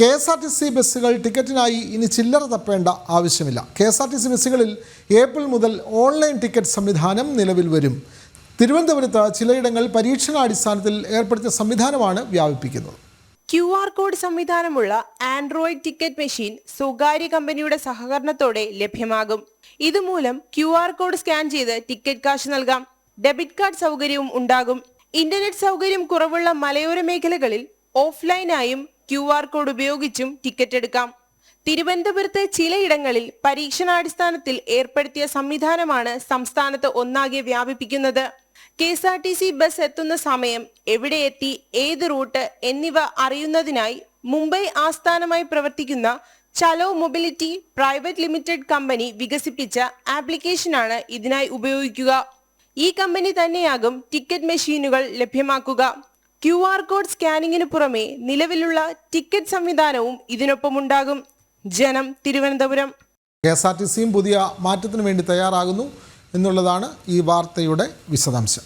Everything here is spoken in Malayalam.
K S R T C ബസ്സുകൾ ടിക്കറ്റിനായി ഇനി ചില്ലറ തപ്പേണ്ട ആവശ്യമില്ല. K S R T C ബസ്സുകളിൽ ഏപ്രിൽ മുതൽ ഓൺലൈൻ ടിക്കറ്റ് സംവിധാനം നിലവിൽ വരും. തിരുവനന്തപുരത്ത് ചിലയിടങ്ങൾ പരീക്ഷണാടിസ്ഥാനത്തിൽ ഏർപ്പെടുത്തിയ സംവിധാനമാണ് വ്യാപിപ്പിക്കുന്നത്. ക്യു ആർ കോഡ് സംവിധാനമുള്ള ആൻഡ്രോയിഡ് ടിക്കറ്റ് മെഷീൻ സ്വകാര്യ കമ്പനിയുടെ സഹകരണത്തോടെ ലഭ്യമാകും. ഇതുമൂലം ക്യു ആർ കോഡ് സ്കാൻ ചെയ്ത് ടിക്കറ്റ് കാശ് നൽകാം. ഡെബിറ്റ് കാർഡ് സൗകര്യവും ഉണ്ടാകും. ഇന്റർനെറ്റ് സൗകര്യം കുറവുള്ള മലയോര മേഖലകളിൽ ഓഫ്ലൈനായും ക്യു ആർ കോഡ് ഉപയോഗിച്ചും ടിക്കറ്റ് എടുക്കാം. തിരുവനന്തപുരത്ത് ചിലയിടങ്ങളിൽ പരീക്ഷണാടിസ്ഥാനത്തിൽ ഏർപ്പെടുത്തിയ സംവിധാനമാണ് സംസ്ഥാനത്ത് ഒന്നാകെ വ്യാപിപ്പിക്കുന്നത്. K S R T C bus എത്തുന്ന സമയം എവിടെ എത്തി ഏത് റൂട്ട് എന്നിവ അറിയുന്നതിനായി മുംബൈ ആസ്ഥാനമായി പ്രവർത്തിക്കുന്ന Chalo mobility private limited company വികസിപ്പിച്ച ആപ്ലിക്കേഷനാണ് ഇതിനായി ഉപയോഗിക്കുക. ഈ കമ്പനി തന്നെയാകും ടിക്കറ്റ് മെഷീനുകൾ ലഭ്യമാക്കുക. ക്യു ആർ കോഡ് സ്കാനിങ്ങിന് പുറമെ നിലവിലുള്ള ടിക്കറ്റ് സംവിധാനവും ഇതിനൊപ്പമുണ്ടാകും. Janam Thiruvananthapuram. K S R T സിയും പുതിയ മാറ്റത്തിന് വേണ്ടി തയ്യാറാകുന്നു എന്നുള്ളതാണ് ഈ വാർത്തയുടെ വിശദാംശം.